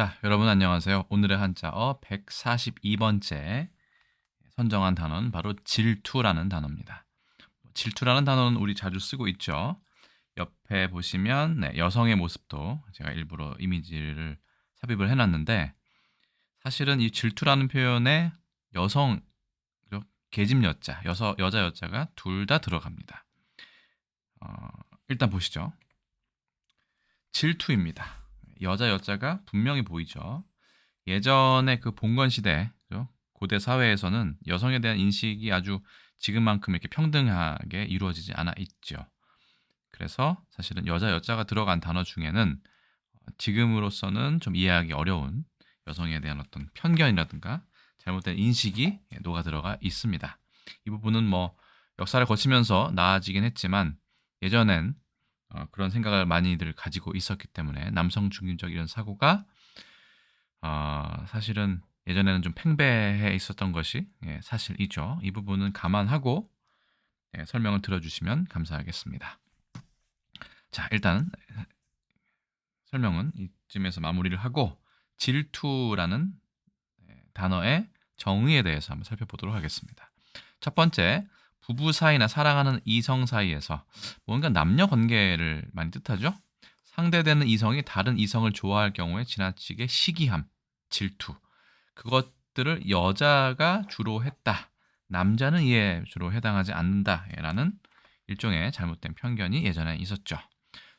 자, 여러분 안녕하세요. 오늘의 한자어 142번째 선정한 단어는 바로 질투라는 단어입니다. 질투라는 단어는 우리 자주 쓰고 있죠. 옆에 보시면 네, 여성의 모습도 제가 일부러 이미지를 삽입을 해놨는데 사실은 이 질투라는 표현에 여성? 계집 여자, 여서, 여자 여자가 둘 다 들어갑니다. 어, 일단 보시죠. 질투입니다. 여자 여자가 분명히 보이죠. 예전에 그 봉건 시대? 고대 사회에서는 여성에 대한 인식이 아주 지금만큼 이렇게 평등하게 이루어지지 않아 있죠. 그래서 사실은 여자 여자가 들어간 단어 중에는 지금으로서는 좀 이해하기 어려운 여성에 대한 어떤 편견이라든가 잘못된 인식이 녹아 들어가 있습니다. 이 부분은 뭐 역사를 거치면서 나아지긴 했지만 예전엔 어, 그런 생각을 많이들 가지고 있었기 때문에 남성 중심적 이런 사고가 어, 사실은 예전에는 좀 팽배해 있었던 것이 예, 사실이죠. 이 부분은 감안하고 예, 설명을 들어주시면 감사하겠습니다. 자, 일단 설명은 이쯤에서 마무리를 하고 질투라는 예, 단어의 정의에 대해서 한번 살펴보도록 하겠습니다. 첫 번째, 부부 사이나 사랑하는 이성 사이에서 뭔가 남녀 관계를 많이 뜻하죠. 상대되는 이성이 다른 이성을 좋아할 경우에 지나치게 시기함, 질투. 그것들을 여자가 주로 했다. 남자는 이에 주로 해당하지 않는다라는 일종의 잘못된 편견이 예전에 있었죠.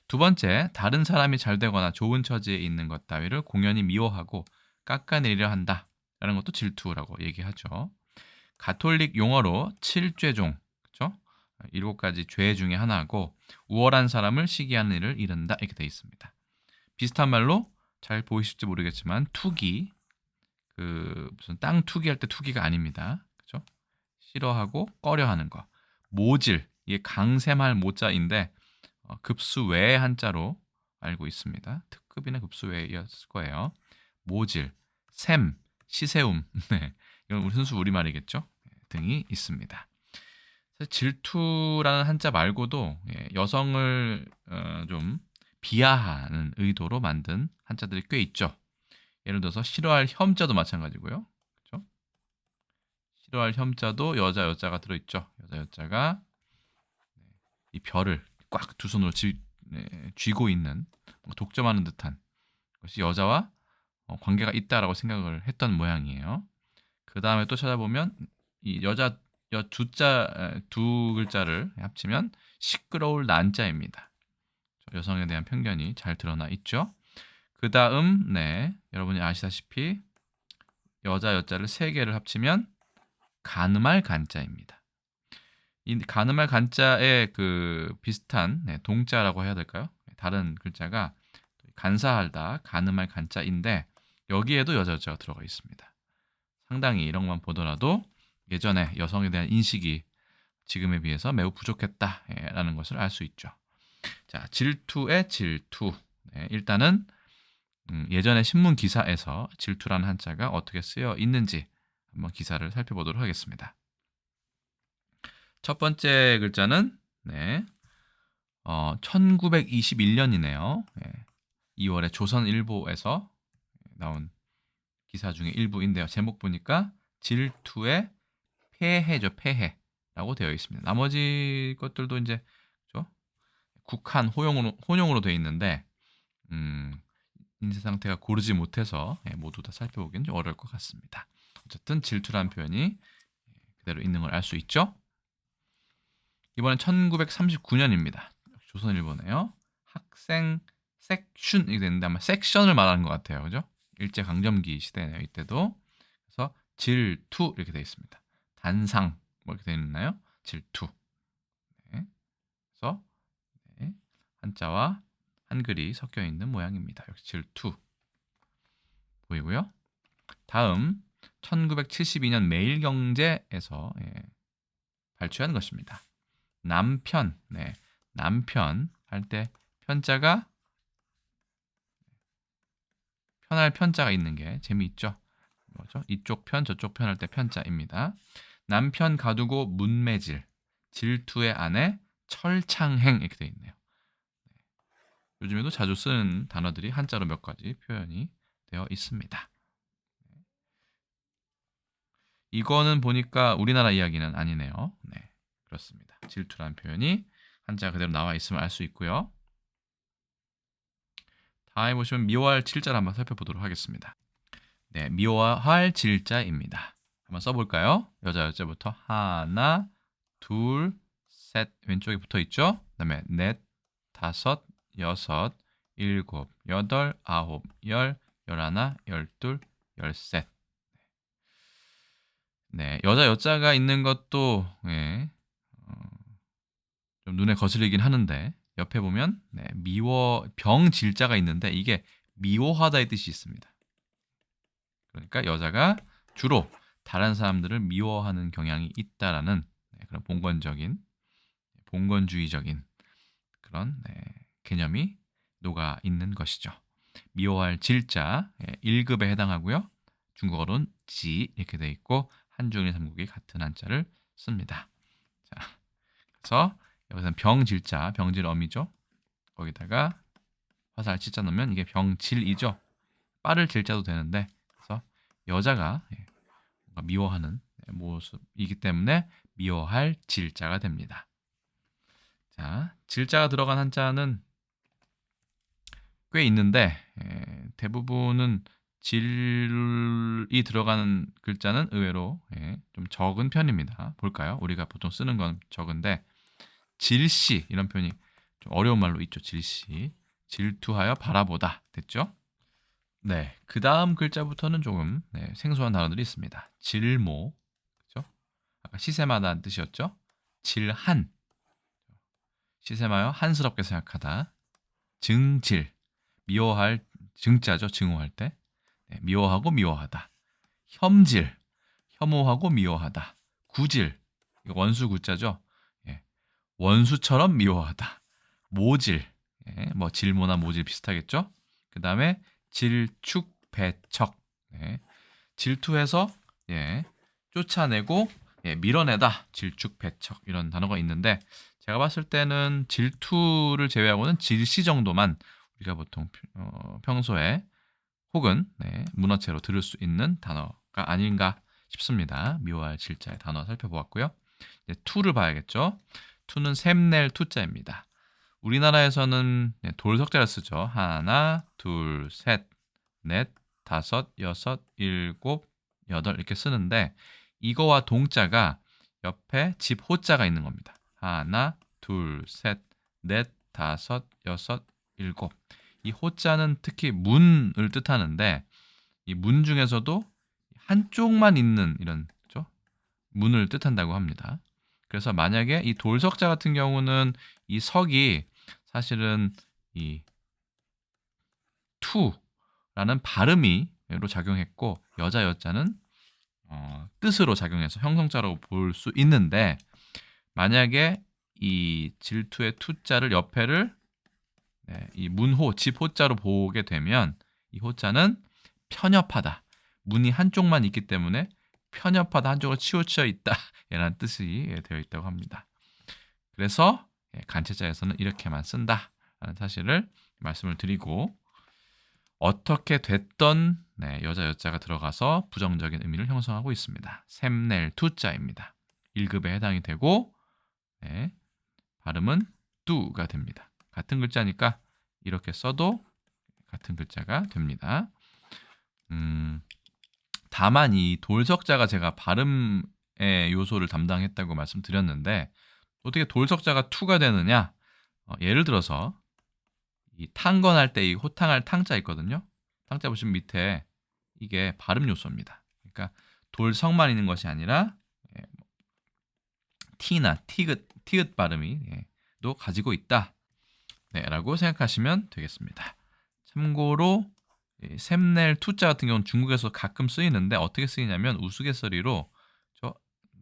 두 번째, 다른 사람이 잘 되거나 좋은 처지에 있는 것 따위를 공연히 미워하고 깎아내리려 한다. 라는 것도 질투라고 얘기하죠. 가톨릭 용어로 칠죄종, 그렇죠? 일곱 가지 죄 중에 하나고 우월한 사람을 시기하는 일을 이른다 이렇게 되어 있습니다. 비슷한 말로 잘 보이실지 모르겠지만 투기, 그 무슨 땅 투기할 때 투기가 아닙니다. 그렇죠? 싫어하고 꺼려하는 거. 모질, 이게 강샘할 모자인데 어, 급수 외의 한자로 알고 있습니다. 특급이나 급수 외였을 거예요. 모질, 샘, 시세움, 네, 이건 우리 순수 우리말이겠죠. 등이 있습니다. 질투라는 한자 말고도 예, 여성을 어, 좀 비하하는 의도로 만든 한자들이 꽤 있죠. 예를 들어서 싫어할 혐자도 마찬가지고요. 그렇죠? 싫어할 혐자도 여자 여자가 들어 있죠. 여자 여자가 이 별을 꽉 두 손으로 쥐, 네, 쥐고 있는 독점하는 듯한 것이 여자와 어, 관계가 있다라고 생각을 했던 모양이에요. 그 다음에 또 찾아보면 이 여자 여 두자 두 글자를 합치면 시끄러울 난자입니다. 여성에 대한 편견이 잘 드러나 있죠. 그 다음 네 여러분이 아시다시피 여자 여자를 세 개를 합치면 가늠할 간자입니다. 이 가늠할 간자의 그 비슷한 네, 동자라고 해야 될까요? 다른 글자가 간사하다 가늠할 간자인데 여기에도 여자 여자가 들어가 있습니다. 상당히 이런 것만 보더라도 예전에 여성에 대한 인식이 지금에 비해서 매우 부족했다라는 것을 알 수 있죠. 자, 질투의 질투. 네, 일단은 음, 예전의 신문 기사에서 질투라는 한자가 어떻게 쓰여 있는지 한번 기사를 살펴보도록 하겠습니다. 첫 번째 글자는 네, 어, 1921년이네요. 네, 2월에 조선일보에서 나온 기사 중에 일부인데요. 제목 보니까 질투의 폐해죠, 폐해라고 되어 있습니다. 나머지 것들도 이제 그렇죠? 국한 호용으로 혼용으로 되어 있는데 음, 인쇄 상태가 고르지 못해서 예, 모두 다 살펴보기는 좀 어려울 것 같습니다. 어쨌든 질투라는 표현이 예, 그대로 있는 걸 알 수 있죠. 이번엔 1939년입니다. 조선일보네요. 학생 섹션 이게 됐는데 아마 섹션을 말하는 것 같아요. 그죠? 일제 강점기 시대네요. 이때도 그래서 질투 이렇게 되어 있습니다. 단상 뭐 이렇게 되어 있나요? 질투. 네. 그래서 네. 한자와 한글이 섞여 있는 모양입니다. 역시 질투 보이고요. 다음 1972년 매일경제에서 예, 발췌한 것입니다. 남편, 네, 남편 할 때 편자가 편할 편자가 있는 게 재미있죠. 뭐죠? 이쪽 편, 저쪽 편 할 때 편자입니다. 남편 가두고 문매질, 질투의 아내 철창행 이렇게 되어 있네요. 네. 요즘에도 자주 쓰는 단어들이 한자로 몇 가지 표현이 되어 있습니다. 이거는 보니까 우리나라 이야기는 아니네요. 네, 그렇습니다. 질투라는 표현이 한자 그대로 나와 있음을 알 수 있고요. 다음에 보시면 미워할 질자를 한번 살펴보도록 하겠습니다. 네, 미워할 질자입니다. 한번 써볼까요? 여자 여자부터 하나, 둘, 셋 왼쪽에 붙어 있죠. 그다음에 넷, 다섯, 여섯, 일곱, 여덟, 아홉, 열, 열하나, 열둘, 열셋. 네, 여자 여자가 있는 것도 예, 어, 좀 눈에 거슬리긴 하는데 옆에 보면 네, 미워 병 질자가 있는데 이게 미워하다의 뜻이 있습니다. 그러니까 여자가 주로 다른 사람들을 미워하는 경향이 있다라는 네, 그런 봉건적인 봉건주의적인 그런 네, 개념이 녹아 있는 것이죠. 미워할 질자 예, 1급에 해당하고요. 중국어로는 지 이렇게 돼 있고 한중일 삼국이 같은 한자를 씁니다. 자, 그래서 여기서는 병질자, 병질 어미죠. 거기다가 화살 치자 넣으면 이게 병질이죠. 빠를 질자도 되는데 그래서 여자가 예, 미워하는 모습이기 때문에 미워할 질자가 됩니다. 자, 질자가 들어간 한자는 꽤 있는데 예, 대부분은 질이 들어가는 글자는 의외로 예, 좀 적은 편입니다. 볼까요? 우리가 보통 쓰는 건 적은데 질시 이런 표현이 좀 어려운 말로 있죠. 질시 질투하여 바라보다 됐죠? 네, 그 다음 글자부터는 조금 네, 생소한 단어들이 있습니다. 질모, 그죠? 아까 시세마다는 뜻이었죠. 질한, 시세마여 한스럽게 생각하다. 증질, 미워할 증자죠. 증오할 때. 네, 미워하고 미워하다. 혐질, 혐오하고 미워하다. 구질, 원수 구자죠. 예, 원수처럼 미워하다. 모질, 예, 뭐 질모나 모질 비슷하겠죠. 그 다음에 질축, 배척, 예, 질투해서 예, 쫓아내고 예, 밀어내다. 질축, 배척 이런 단어가 있는데 제가 봤을 때는 질투를 제외하고는 질시 정도만 우리가 보통 어, 평소에 혹은 네, 문어체로 들을 수 있는 단어가 아닌가 싶습니다. 미워할 질자의 단어 살펴보았고요. 이제 투를 봐야겠죠. 투는 샘낼 투자입니다. 우리나라에서는 네, 돌석자를 쓰죠. 하나, 둘, 셋, 넷, 다섯, 여섯, 일곱, 여덟 이렇게 쓰는데 이거와 동자가 옆에 집 호자가 있는 겁니다. 하나, 둘, 셋, 넷, 다섯, 여섯, 일곱. 이 호자는 특히 문을 뜻하는데 이 문 중에서도 한쪽만 있는 이런? 문을 뜻한다고 합니다. 그래서 만약에 이 돌석자 같은 경우는 이 석이 사실은 이 투라는 발음이로 작용했고 여자 여자는 어, 뜻으로 작용해서 형성자라고 볼 수 있는데 만약에 이 질투의 투자를 옆에를 네, 이 문호 집 호자로 보게 되면 이 호자는 편협하다. 문이 한쪽만 있기 때문에 편협하다 한쪽으로 치우쳐 있다 이라는 뜻이 되어 있다고 합니다. 그래서 예, 간체자에서는 이렇게만 쓴다라는 사실을 말씀을 드리고 어떻게 됐던 네, 여자 여자가 들어가서 부정적인 의미를 형성하고 있습니다. 샘낼 투자입니다. 1급에 해당이 되고 네, 발음은 뚜가 됩니다. 같은 글자니까 이렇게 써도 같은 글자가 됩니다. 음, 다만 이 돌석자가 제가 발음의 요소를 담당했다고 말씀드렸는데 어떻게 돌석자가 투가 되느냐? 어, 예를 들어서 이 탕건할 때 이 호탕할 탕자 있거든요. 탕자 보시면 밑에 이게 발음 요소입니다. 그러니까 돌석만 있는 것이 아니라 예, 뭐, 티나 티귿 티귿 발음이 예, 도 가지고 있다. 네, 라고 생각하시면 되겠습니다. 참고로 샘넬 투자 같은 경우는 중국에서 가끔 쓰이는데 어떻게 쓰이냐면 우스갯소리로 저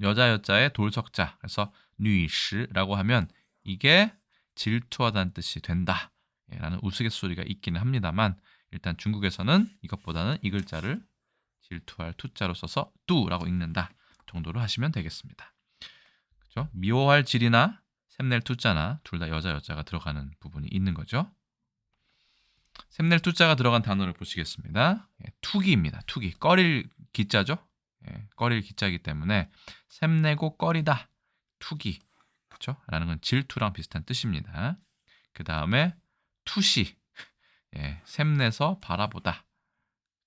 여자 여자의 돌석자 그래서 뉴이시라고 하면 이게 질투하다는 뜻이 된다 라는 우스갯소리가 있기는 합니다만 일단 중국에서는 이것보다는 이 글자를 질투할 투자로 써서 뚜라고 읽는다 정도로 하시면 되겠습니다. 그렇죠? 미워할 질이나 샘낼 투자나 둘 다 여자 여자가 들어가는 부분이 있는 거죠. 샘낼 투자가 들어간 단어를 보시겠습니다. 예, 투기입니다. 투기. 꺼릴 기자죠. 예, 꺼릴 기자이기 때문에 샘내고 꺼리다. 투기. 그렇죠? 라는 건 질투랑 비슷한 뜻입니다. 그 다음에 투시. 예, 샘내서 바라보다.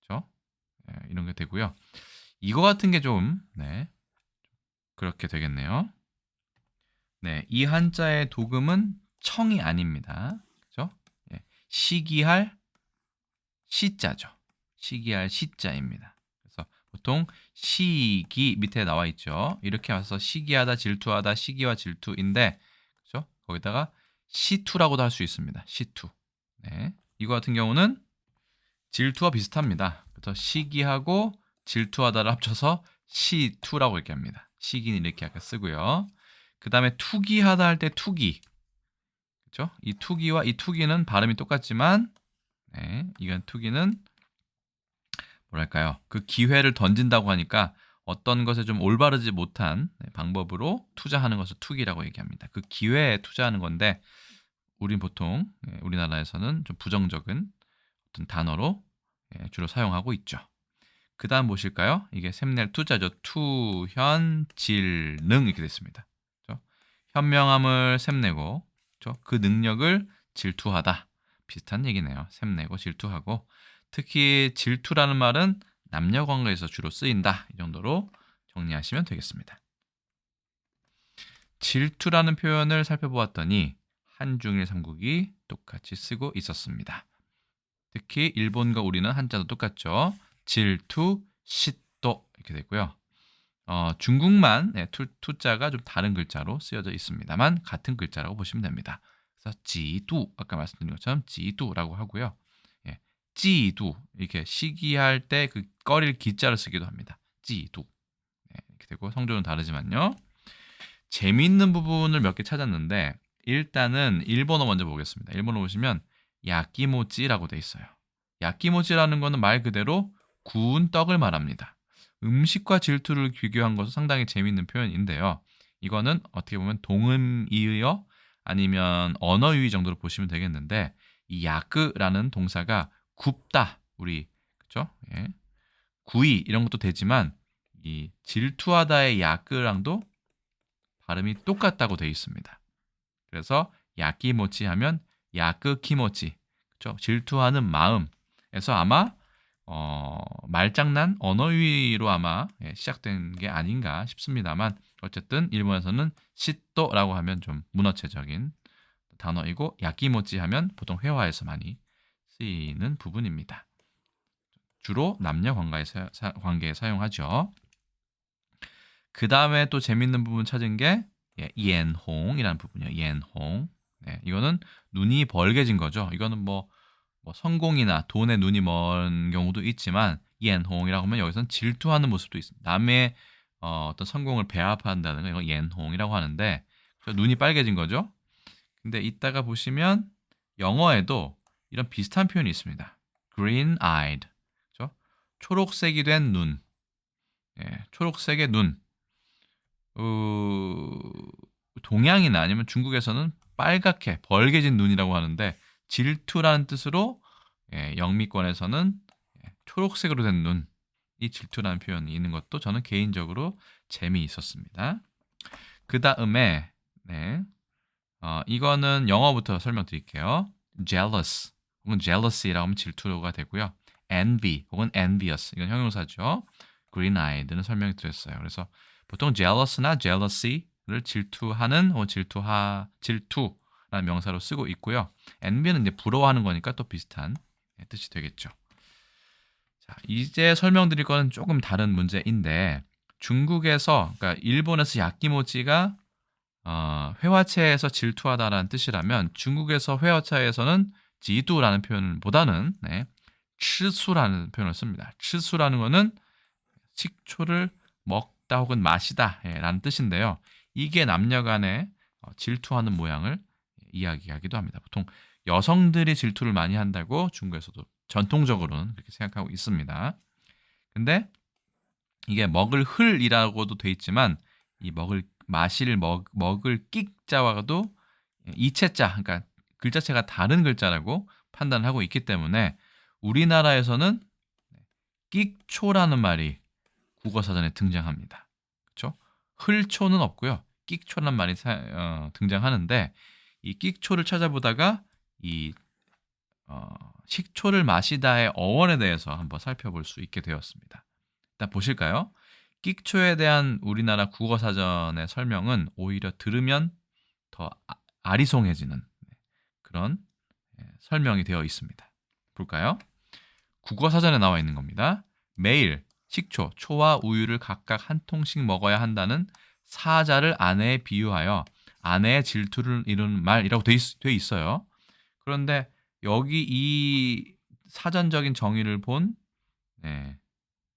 그렇죠? 예, 이런 게 되고요. 이거 같은 게 좀 네. 그렇게 되겠네요. 네, 이 한자의 도금은 청이 아닙니다. 시기할 시자죠. 시기할 시자입니다. 그래서 보통 시기 밑에 나와 있죠. 이렇게 와서 시기하다, 질투하다, 시기와 질투인데, 그죠? 거기다가 시투라고도 할 수 있습니다. 시투. 네, 이거 같은 경우는 질투와 비슷합니다. 그래서 시기하고 질투하다를 합쳐서 시투라고 이렇게 합니다. 시기는 이렇게 아까 쓰고요. 그 다음에 투기하다 할 때 투기. 그렇죠? 이 투기와 이 투기는 발음이 똑같지만 네, 이건 투기는 뭐랄까요? 그 기회를 던진다고 하니까 어떤 것에 좀 올바르지 못한 네, 방법으로 투자하는 것을 투기라고 얘기합니다. 그 기회에 투자하는 건데 우린 보통 네, 우리나라에서는 좀 부정적인 어떤 단어로 예, 주로 사용하고 있죠. 그 다음 보실까요? 이게 샘낼 투자죠. 투, 현, 질, 능 이렇게 됐습니다. 그렇죠? 현명함을 샘내고 그렇죠? 그 능력을 질투하다. 비슷한 얘기네요. 샘내고 질투하고 특히 질투라는 말은 남녀 관계에서 주로 쓰인다. 이 정도로 정리하시면 되겠습니다. 질투라는 표현을 살펴보았더니 한중일 삼국이 똑같이 쓰고 있었습니다. 특히 일본과 우리는 한자도 똑같죠. 질투, 시도 이렇게 되고요. 어, 중국만 네, 투, 투자가 좀 다른 글자로 쓰여져 있습니다만 같은 글자라고 보시면 됩니다. 그래서 지두 아까 말씀드린 것처럼 지두라고 하고요. 예, 지두 이렇게 시기할 때 그 꺼릴 기자를 쓰기도 합니다. 지두 네, 이렇게 되고 성조는 다르지만요. 재미있는 부분을 몇 개 찾았는데 일단은 일본어 먼저 보겠습니다. 일본어 보시면 야끼모찌라고 돼 있어요. 야끼모찌라는 거는 말 그대로 구운 떡을 말합니다. 음식과 질투를 비교한 것은 상당히 재미있는 표현인데요. 이거는 어떻게 보면 동음이의 아니면 언어유의 정도로 보시면 되겠는데 이 야끄라는 동사가 굽다 우리 그죠? 예. 구이 이런 것도 되지만 이 질투하다의 야끄랑도 발음이 똑같다고 되어 있습니다. 그래서 야끼모치 하면 야끄키모치 그죠? 질투하는 마음에서 아마 어, 말장난 언어위로 아마 예, 시작된 게 아닌가 싶습니다만 어쨌든 일본에서는 시또라고 하면 좀 문어체적인 단어이고 야끼모찌 하면 보통 회화에서 많이 쓰이는 부분입니다. 주로 남녀 관계에, 사, 관계에 사용하죠. 그 다음에 또 재밌는 부분 찾은 게 예, 이엔홍이라는 부분이에요. 이엔홍. 네, 이거는 눈이 벌게진 거죠. 이거는 뭐 뭐 성공이나 돈에 눈이 먼 경우도 있지만 옌홍이라고 하면 여기서는 질투하는 모습도 있습니다. 남의 어, 어떤 성공을 배합한다는 거 이건 옌홍이라고 하는데 눈이 빨개진 거죠. 근데 이따가 보시면 영어에도 이런 비슷한 표현이 있습니다. green eyed. 그렇죠? 초록색이 된 눈. 예, 초록색의 눈. 어, 동양이나 아니면 중국에서는 빨갛게 벌게진 눈이라고 하는데 질투라는 뜻으로 예, 영미권에서는 예, 초록색으로 된 눈, 이 질투라는 표현이 있는 것도 저는 개인적으로 재미있었습니다. 그 다음에 네, 어, 이거는 영어부터 설명드릴게요. jealous 혹은 jealously라고 하면 질투가 되고요. envy 혹은 envious 이건 형용사죠. green-eyed는 설명이 드렸어요. 그래서 보통 jealous나 jealousy를 질투하는 혹은 질투하 질투 라는 명사로 쓰고 있고요. envy는 이제 부러워하는 거니까 또 비슷한 뜻이 되겠죠. 자, 이제 설명드릴 거는 조금 다른 문제인데 중국에서 그러니까 일본에서 야끼모찌가 어, 회화체에서 질투하다라는 뜻이라면 중국에서 회화체에서는 지두라는 표현보다는 네, 치수라는 표현을 씁니다. 치수라는 거는 식초를 먹다 혹은 마시다 예, 라는 뜻인데요. 이게 남녀간에 어, 질투하는 모양을 이야기하기도 합니다. 보통 여성들이 질투를 많이 한다고 중국에서도 전통적으로는 그렇게 생각하고 있습니다. 근데 이게 먹을 흘이라고도 돼 있지만 이 먹을 마실 먹, 먹을 끽자와도 이체자 그러니까 글자체가 다른 글자라고 판단을 하고 있기 때문에 우리나라에서는 끽초라는 말이 국어 사전에 등장합니다. 그렇죠? 흘초는 없고요. 끽초라는 말이 사, 어, 등장하는데 이 끽초를 찾아보다가 이 어, 식초를 마시다의 어원에 대해서 한번 살펴볼 수 있게 되었습니다. 일단 보실까요? 끽초에 대한 우리나라 국어 사전의 설명은 오히려 들으면 더 아- 아리송해지는 그런 예, 설명이 되어 있습니다. 볼까요? 국어 사전에 나와 있는 겁니다. 매일 식초, 초와 우유를 각각 한 통씩 먹어야 한다는 사자를 아내에 비유하여 아내의 질투를 이루는 말이라고 돼, 있, 돼 있어요. 그런데 여기 이 사전적인 정의를 본 네,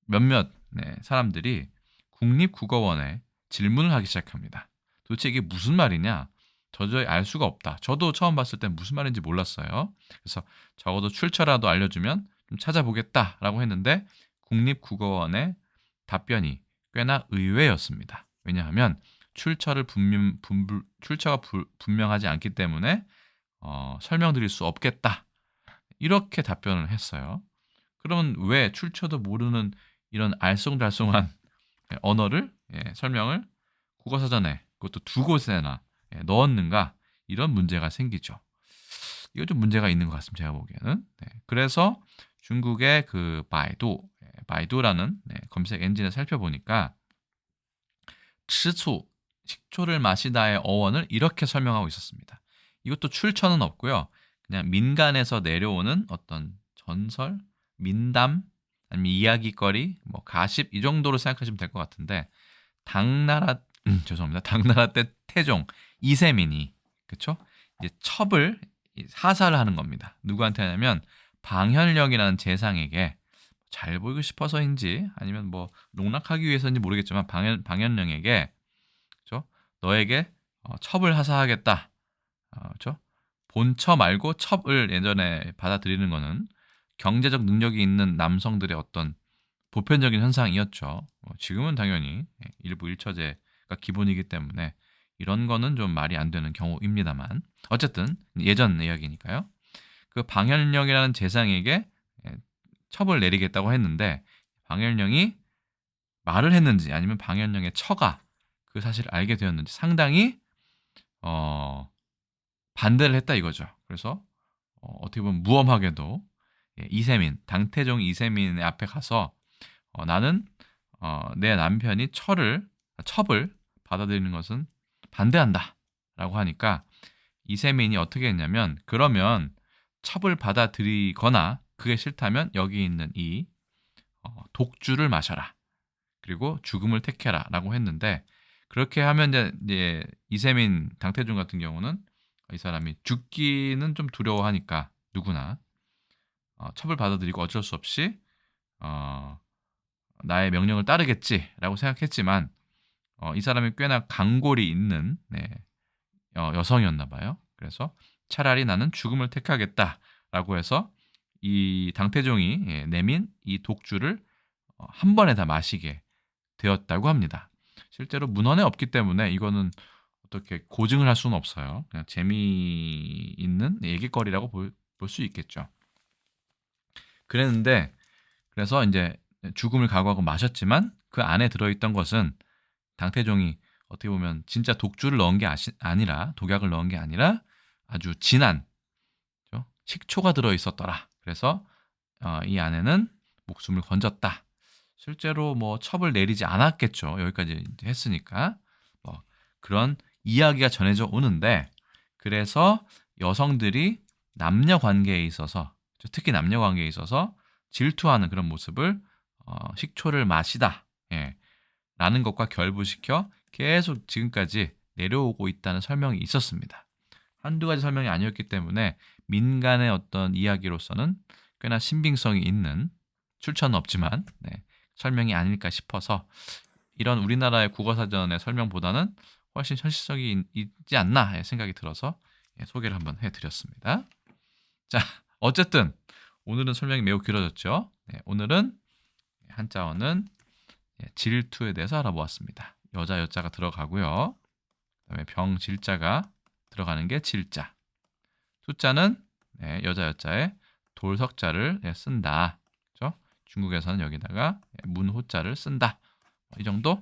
몇몇 네, 사람들이 국립국어원에 질문을 하기 시작합니다. 도대체 이게 무슨 말이냐? 도저히 알 수가 없다. 저도 처음 봤을 때 무슨 말인지 몰랐어요. 그래서 적어도 출처라도 알려주면 좀 찾아보겠다라고 했는데 국립국어원의 답변이 꽤나 의외였습니다. 왜냐하면 출처를 분명, 분, 출처가 부, 분명하지 않기 때문에 어, 설명드릴 수 없겠다. 이렇게 답변을 했어요. 그러면 왜 출처도 모르는 이런 알쏭달쏭한 언어를 예, 설명을 국어사전에 그것도 두 곳에나 예, 넣었는가 이런 문제가 생기죠. 이거 좀 문제가 있는 것 같습니다. 제가 보기에는. 네, 그래서 중국의 그 바이두, 예, 바이두라는 네, 검색 엔진을 살펴보니까 치추 식초를 마시다의 어원을 이렇게 설명하고 있었습니다. 이것도 출처는 없고요. 그냥 민간에서 내려오는 어떤 전설, 민담, 아니면 이야기거리, 뭐 가십 이 정도로 생각하시면 될 것 같은데 당나라 음, 죄송합니다. 당나라 때 태종 이세민이 그쵸? 이제 첩을 사살을 하는 겁니다. 누구한테 하냐면 방현령이라는 재상에게 잘 보이고 싶어서인지 아니면 뭐 농락하기 위해서인지 모르겠지만 방현, 방현령에게? 너에게 어, 첩을 하사하겠다. 어, 그쵸? 본처 말고 첩을 예전에 받아들이는 거는 경제적 능력이 있는 남성들의 어떤 보편적인 현상이었죠. 어, 지금은 당연히 예, 일부 일처제가 기본이기 때문에 이런 거는 좀 말이 안 되는 경우입니다만 어쨌든 예전 이야기니까요. 그 방현령이라는 재상에게 예, 첩을 내리겠다고 했는데 방현령이 말을 했는지 아니면 방현령의 처가 그 사실을 알게 되었는지 상당히 어, 반대를 했다 이거죠. 그래서 어, 떻게 보면 무엄하게도 예, 이세민 당태종 이세민의 앞에 가서 어, 나는 어, 내 남편이 철을 첩을 받아들이는 것은 반대한다라고 하니까 이세민이 어떻게 했냐면 그러면 첩을 받아들이거나 그게 싫다면 여기 있는 이 어, 독주를 마셔라 그리고 죽음을 택해라라고 했는데 그렇게 하면 이제, 이제 이세민 당태종 같은 경우는 이 사람이 죽기는 좀 두려워하니까 누구나 어, 첩을 받아들이고 어쩔 수 없이 어, 나의 명령을 따르겠지라고 생각했지만 어, 이 사람이 꽤나 강골이 있는 네, 어, 여성이었나 봐요. 그래서 차라리 나는 죽음을 택하겠다라고 해서 이 당태종이 예, 내민 이 독주를 어, 한 번에 다 마시게 되었다고 합니다. 실제로 문헌에 없기 때문에 이거는 어떻게 고증을 할 수는 없어요. 그냥 재미있는 얘기거리라고 볼 수 있겠죠. 그랬는데 그래서 이제 죽음을 각오하고 마셨지만 그 안에 들어있던 것은 당태종이 어떻게 보면 진짜 독주를 넣은 게 아시, 아니라 독약을 넣은 게 아니라 아주 진한? 식초가 들어 있었더라. 그래서 어, 이 안에는 목숨을 건졌다. 실제로 뭐 첩을 내리지 않았겠죠. 여기까지 했으니까 뭐 그런 이야기가 전해져 오는데 그래서 여성들이 남녀 관계에 있어서 특히 남녀 관계에 있어서 질투하는 그런 모습을 어, 식초를 마시다 예, 라는 것과 결부시켜 계속 지금까지 내려오고 있다는 설명이 있었습니다. 한두 가지 설명이 아니었기 때문에 민간의 어떤 이야기로서는 꽤나 신빙성이 있는 출처는 없지만 네, 설명이 아닐까 싶어서 이런 우리나라의 국어사전의 설명보다는 훨씬 현실성이 있지 않나 생각이 들어서 예, 소개를 한번 해드렸습니다. 자, 어쨌든 오늘은 설명이 매우 길어졌죠. 네, 오늘은 한자어는 예, 질투에 대해서 알아보았습니다. 여자 여자가 들어가고요. 그다음에 병 질자가 들어가는 게 질자. 투자는 네, 여자 여자에 돌석자를 예, 쓴다. 중국에서는 여기다가 예, 문호자를 쓴다. 이 정도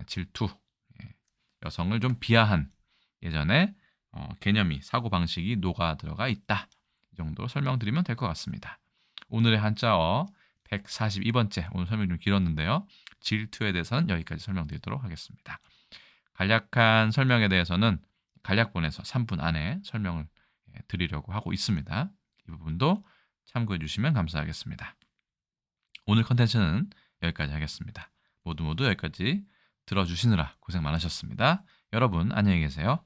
예, 질투, 예, 여성을 좀 비하한 예전에 어, 개념이 사고 방식이 녹아 들어가 있다. 이 정도로 설명드리면 될 것 같습니다. 오늘의 한자어 142번째 오늘 설명이 좀 길었는데요. 질투에 대해서는 여기까지 설명드리도록 하겠습니다. 간략한 설명에 대해서는 간략본에서 3분 안에 설명을 예, 드리려고 하고 있습니다. 이 부분도 참고해 주시면 감사하겠습니다. 오늘 컨텐츠는 여기까지 하겠습니다. 모두 모두 여기까지 들어주시느라 고생 많으셨습니다. 여러분 안녕히 계세요.